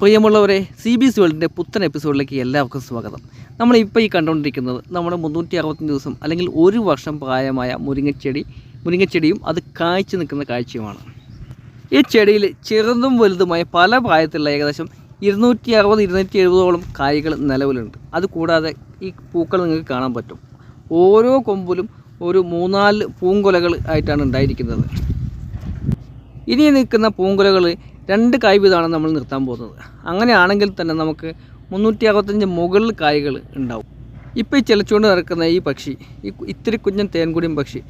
പ്രിയമുള്ളവരെ C B S വേൾഡിന്റെ പുത്തൻ എപ്പിസോഡിലേക്ക് എല്ലാവർക്കും സ്വാഗതം. നമ്മളിപ്പോൾ ഈ കണ്ടുകൊണ്ടിരിക്കുന്നത് നമ്മുടെ മുന്നൂറ്റി അറുപത്തഞ്ച് ദിവസം അല്ലെങ്കിൽ ഒരു വർഷം പ്രായമായ മുരിങ്ങച്ചെടി. മുരിങ്ങച്ചെടിയും അത് കായ്ച്ചു നിൽക്കുന്ന കാഴ്ചയുമാണ്. ഈ ചെടിയിൽ ചെറുതും വലുതുമായ പല പ്രായത്തിലുള്ള ഏകദേശം ഇരുന്നൂറ്റി അറുപത് ഇരുന്നൂറ്റി എഴുപതോളം കായ്കൾ നിലവിലുണ്ട്. അതുകൂടാതെ ഈ പൂക്കൾ നിങ്ങൾക്ക് കാണാൻ പറ്റും. ഓരോ കൊമ്പിലും ഒരു മൂന്നാൽ പൂങ്കുലകൾ ആയിട്ടാണ് ഉണ്ടായിരിക്കുന്നത്. ഇനി നിൽക്കുന്ന പൂങ്കുലകൾ രണ്ട് കായ് വീതമാണ് നമ്മൾ നിർത്താൻ പോകുന്നത്? അങ്ങനെയാണെങ്കിൽ തന്നെ നമുക്ക് മുന്നൂറ്റി അറുപത്തഞ്ച് മുകളിൽ കായ്കൾ ഉണ്ടാവും. ഇപ്പോൾ ഈ ചിലച്ചുകൊണ്ട് നടക്കുന്ന ഈ പക്ഷി ഈ ഇത്തിരി കുഞ്ഞൻ തേൻകുടിയും പക്ഷി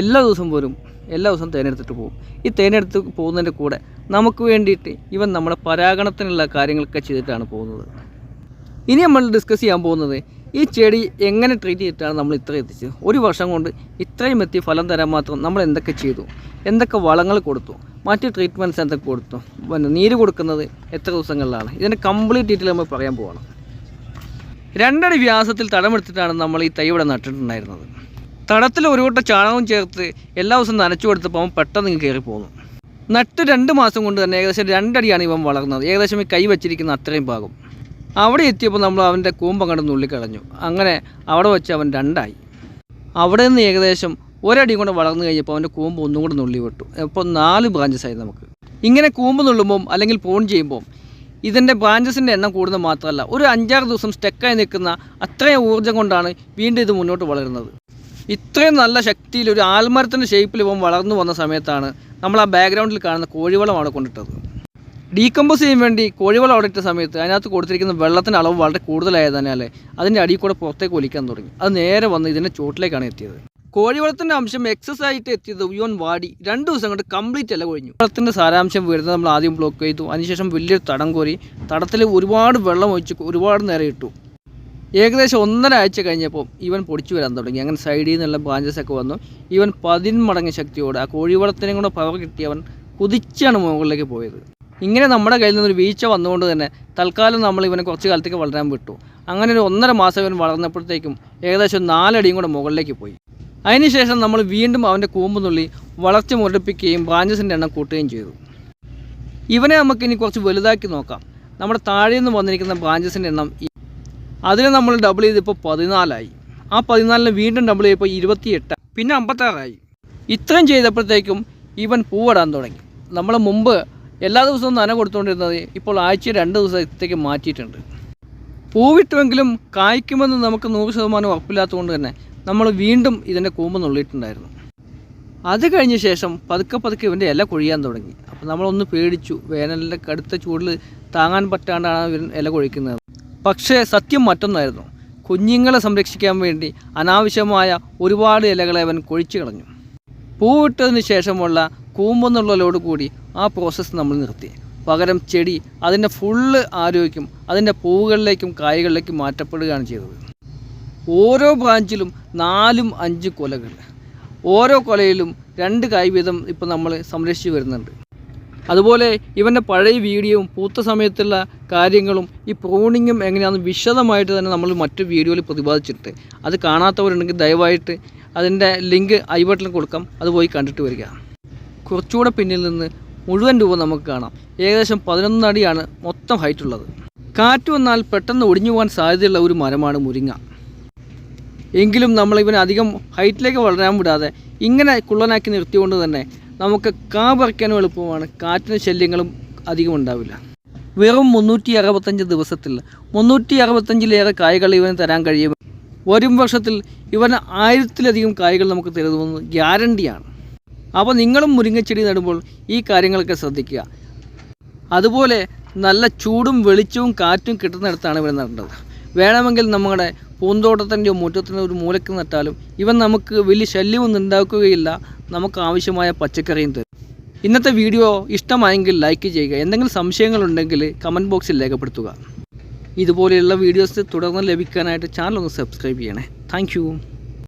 എല്ലാ ദിവസം പോലും എല്ലാ ദിവസവും തേനെടുത്തിട്ട് പോകും. ഈ തേനെടുത്ത് പോകുന്നതിന്റെ കൂടെ നമുക്ക് വേണ്ടിയിട്ട് ഇവൻ നമ്മുടെ പരാഗണത്തിനുള്ള കാര്യങ്ങളൊക്കെ ചെയ്തിട്ടാണ് പോകുന്നത്. ഇനി നമ്മൾ ഡിസ്കസ് ചെയ്യാൻ പോകുന്നത് ഈ ചെടി എങ്ങനെ ട്രീറ്റ് ചെയ്തിട്ടാണ് നമ്മൾ ഇത്ര എത്തിച്ചത്? ഒരു വർഷം കൊണ്ട് ഇത്രയും എത്തി ഫലം തരാൻ മാത്രം നമ്മൾ എന്തൊക്കെ ചെയ്തു? എന്തൊക്കെ വളങ്ങൾ കൊടുത്തു? മറ്റ് ട്രീറ്റ്മെന്റ്സ് എന്തൊക്കെ കൊടുത്തു? പിന്നെ നീര് കൊടുക്കുന്നത് എത്ര ദിവസങ്ങളിലാണ്? ഇതിന്റെ കംപ്ലീറ്റ് ഡീറ്റെയിൽ നമ്മൾ പറയാൻ പോകണം രണ്ടടി വ്യാസത്തിൽ തടമെടുത്തിട്ടാണ് നമ്മൾ ഈ തൈ ഇവിടെ നട്ടിട്ടുണ്ടായിരുന്നത്. തടത്തിൽ ഒരു കൂട്ടം ചാണകവും ചേർത്ത് എല്ലാ ദിവസവും നനച്ചു കൊടുത്തപ്പോൾ അവൻ പെട്ടെന്ന് കയറി പോന്നു നട്ട് രണ്ട് മാസം കൊണ്ട് തന്നെ ഏകദേശം രണ്ടടിയാണ് ഇവൻ വളർന്നത്. ഏകദേശം ഈ കൈ വച്ചിരിക്കുന്ന അത്രയും ഭാഗം. അവിടെ എത്തിയപ്പോൾ നമ്മൾ അവന്റെ കൂമ്പം കണ്ട് നുള്ളിക്കളഞ്ഞു. അങ്ങനെ അവിടെ വെച്ച് അവൻ രണ്ടായി. അവിടെ നിന്ന് ഏകദേശം ഒരടി കൊണ്ട് വളർന്നു കഴിഞ്ഞപ്പോൾ അവന്റെ കൂമ്പ് ഒന്നും കൂടെ നുള്ളി വിട്ടു. അപ്പോൾ നാല് ബ്രാഞ്ചസ് ആയി നമുക്ക്. ഇങ്ങനെ കൂമ്പ് നുള്ളുമ്പം അല്ലെങ്കിൽ പോൺ ചെയ്യുമ്പം ഇതിന്റെ ബ്രാഞ്ചസിന്റെ എണ്ണം കൂടുന്നത് മാത്രമല്ല ഒരു അഞ്ചാറ് ദിവസം സ്റ്റെക്കായി നിൽക്കുന്ന അത്രയും ഊർജം കൊണ്ടാണ് വീണ്ടും ഇത് മുന്നോട്ട് വളരുന്നത്. ഇത്രയും നല്ല ശക്തിയിൽ ഒരു ആൽമരത്തിന്റെ ഷേപ്പിൽ ഇവൻ വളർന്നു വന്ന സമയത്താണ് നമ്മൾ ആ ബാക്ക്ഗ്രൗണ്ടിൽ കാണുന്ന കോഴിവളം അവിടെ കൊണ്ടിട്ടത്. ഡീകമ്പോസ് ചെയ്യാൻ വേണ്ടി കോഴിവളം അവിടെ ഇട്ട സമയത്ത് അതിനകത്ത് കൊടുത്തിരിക്കുന്ന വെള്ളത്തിന്റെ അളവ് വളരെ കൂടുതലായതിനാൽ അതിന്റെ അടിയിൽ കൂടെ പുറത്തേക്ക് ഒലിക്കാൻ തുടങ്ങി. അത് നേരെ വന്ന് ഇതിന്റെ ചുവട്ടിലേക്കാണ് എത്തിയത്. കോഴിവളത്തിന്റെ അംശം എക്സസ് ആയിട്ട് എത്തിയത് ഇവൻ വാടി. രണ്ട് ദിവസം കൊണ്ട് കംപ്ലീറ്റ് അല്ല കൊഴിഞ്ഞു. വെള്ളത്തിന്റെ സാരാംശം വരുന്നത് നമ്മൾ ആദ്യം ബ്ലോക്ക് ചെയ്തു. അതിനുശേഷം വലിയൊരു തടം കോരി തടത്തിൽ ഒരുപാട് വെള്ളം ഒഴിച്ച് ഒരുപാട് നേരം ഇട്ടു. ഏകദേശം ഒന്നര ആഴ്ച കഴിഞ്ഞപ്പോൾ ഇവൻ പൊടിച്ചു വരാൻ തുടങ്ങി. അങ്ങനെ സൈഡിൽ നിന്നുള്ള ബ്രാഞ്ചസ് ഒക്കെ വന്നു. ഇവൻ പതിന്മടങ്ങ് ശക്തിയോടെ ആ കോഴിവളത്തിനും കൂടെ പവർ കിട്ടിയവൻ കുതിച്ചാണ് മുകളിലേക്ക് പോയത്. ഇങ്ങനെ നമ്മുടെ കയ്യിൽ നിന്നൊരു വീഴ്ച വന്നുകൊണ്ട് തന്നെ തൽക്കാലം നമ്മൾ ഇവനെ കുറച്ച് കാലത്തേക്ക് വളരാൻ വിട്ടു. അങ്ങനെ ഒരു ഒന്നര മാസം ഇവൻ വളർന്നപ്പോഴത്തേക്കും ഏകദേശം നാലടിയും കൂടെ മുകളിലേക്ക് പോയി. അതിനുശേഷം നമ്മൾ വീണ്ടും അവന്റെ കൂമ്പ് നുള്ളി വളർച്ച മുരടിപ്പിക്കുകയും ബ്രാഞ്ചസിന്റെ എണ്ണം കൂട്ടുകയും ചെയ്തു. ഇവനെ നമുക്കിനി കുറച്ച് വലുതാക്കി നോക്കാം. നമ്മുടെ താഴെ നിന്ന് വന്നിരിക്കുന്ന ബ്രാഞ്ചസിന്റെ എണ്ണം അതിനെ നമ്മൾ ഡബിൾ ചെയ്തിപ്പോൾ പതിനാലായി. ആ പതിനാലിന് വീണ്ടും ഡബിൾ ചെയ്തപ്പോൾ ഇരുപത്തിയെട്ട്. പിന്നെ അമ്പത്താറായി. ഇത്രയും ചെയ്തപ്പോഴത്തേക്കും ഇവൻ പൂവിടാൻ തുടങ്ങി. നമ്മൾ മുമ്പ് എല്ലാ ദിവസവും നന കൊടുത്തുകൊണ്ടിരുന്നത് ഇപ്പോൾ ആഴ്ച രണ്ട് ദിവസത്തേക്ക് മാറ്റിയിട്ടുണ്ട്. പൂവിട്ടുമെങ്കിലും കായ്ക്കുമെന്ന് നമുക്ക് നൂറ് ശതമാനം ഉറപ്പില്ലാത്തതുകൊണ്ട് തന്നെ നമ്മൾ വീണ്ടും ഇതിന്റെ കൂമ്പ് നുള്ളിയിട്ടുണ്ടായിരുന്നു. അത് കഴിഞ്ഞ ശേഷം പതുക്കെ പതുക്കെ ഇവന്റെ ഇല കൊഴിയാൻ തുടങ്ങി. അപ്പോൾ നമ്മളൊന്ന് പേടിച്ചു. വേനലിന്റെ കടുത്ത ചൂടിൽ താങ്ങാൻ പറ്റാണ്ടാണ് ഇവൻ ഇല കൊഴിക്കുന്നത്. പക്ഷേ സത്യം മറ്റൊന്നായിരുന്നു. കുഞ്ഞുങ്ങളെ സംരക്ഷിക്കാൻ വേണ്ടി അനാവശ്യമായ ഒരുപാട് ഇലകളെ അവൻ കൊഴിച്ചു കളഞ്ഞു. പൂവിട്ടതിന് ശേഷമുള്ള കൂമ്പെന്നുള്ളതോട് കൂടി ആ പ്രോസസ്സ് നമ്മൾ നിർത്തി. പകരം ചെടി അതിന്റെ ഫുള്ള് ആരോഗ്യം അതിന്റെ പൂവുകളിലേക്കും കായകളിലേക്കും മാറ്റപ്പെടുകയാണ് ചെയ്തത്. ഓരോ ബ്രാഞ്ചിലും നാലും അഞ്ച് കൊലകൾ. ഓരോ കൊലയിലും രണ്ട് കായ് വീതം നമ്മൾ സംരക്ഷിച്ചു വരുന്നുണ്ട്. അതുപോലെ ഇവന്റെ പഴയ വീഡിയോയും പൂത്ത സമയത്തുള്ള കാര്യങ്ങളും ഈ പ്രൂണിങ്ങും എങ്ങനെയാണെന്ന് വിശദമായിട്ട് തന്നെ നമ്മൾ മറ്റു വീഡിയോയിൽ പ്രതിപാദിച്ചിട്ട് അത് കാണാത്തവരുണ്ടെങ്കിൽ ദയവായിട്ട് അതിന്റെ ലിങ്ക് ഐ ബട്ടണിൽ കൊടുക്കാം. അത് പോയി കണ്ടിട്ട് വരിക. കുറച്ചുകൂടെ പിന്നിൽ നിന്ന് മുഴുവൻ രൂപ നമുക്ക് കാണാം. ഏകദേശം പതിനൊന്ന് അടിയാണ് മൊത്തം ഹൈറ്റ് ഉള്ളത് കാറ്റ് വന്നാൽ പെട്ടെന്ന് ഒടിഞ്ഞു പോകാൻ സാധ്യതയുള്ള ഒരു മരമാണ് മുരിങ്ങ. എങ്കിലും നമ്മൾ ഇവനെ അധികം ഹൈറ്റിലേക്ക് വളരാൻ വിടാതെ ഇങ്ങനെ കുള്ളനാക്കി നിർത്തിക്കൊണ്ട് തന്നെ നമുക്ക് കാ പറിക്കാനും എളുപ്പമാണ്. കാറ്റിന് ശല്യങ്ങളും അധികം ഉണ്ടാവില്ല. വെറും മുന്നൂറ്റി അറുപത്തഞ്ച് ദിവസത്തിൽ മുന്നൂറ്റി അറുപത്തഞ്ചിലേറെ കായ്കൾ ഇവന് തരാൻ കഴിയും. വരും വർഷത്തിൽ ഇവന് ആയിരത്തിലധികം കായ്കൾ നമുക്ക് തരുമെന്ന് ഗ്യാരണ്ടിയാണ്. അപ്പോൾ നിങ്ങളും മുരിങ്ങച്ചെടി നടുമ്പോൾ ഈ കാര്യങ്ങളൊക്കെ ശ്രദ്ധിക്കുക. അതുപോലെ നല്ല ചൂടും വെളിച്ചവും കാറ്റും കിട്ടുന്നിടത്താണ് ഇവൻ നടേണ്ടത് വേണമെങ്കിൽ നമ്മുടെ പൂന്തോട്ടത്തിന്റെയോ മുറ്റത്തിന്റെ ഒരു മൂലക്ക് നട്ടാലും ഇവൻ നമുക്ക് വലിയ ശല്യമൊന്നും ഉണ്ടാക്കുകയില്ല. നമുക്ക് ആവശ്യമായ പച്ചക്കറിയും തരും. ഇന്നത്തെ വീഡിയോ ഇഷ്ടമായെങ്കിൽ ലൈക്ക് ചെയ്യുക. എന്തെങ്കിലും സംശയങ്ങളുണ്ടെങ്കിൽ കമന്റ് ബോക്സിൽ രേഖപ്പെടുത്തുക. ഇതുപോലെയുള്ള വീഡിയോസ് തുടർന്ന് ലഭിക്കാനായിട്ട് ചാനൽ ഒന്ന് സബ്സ്ക്രൈബ് ചെയ്യണേ. താങ്ക്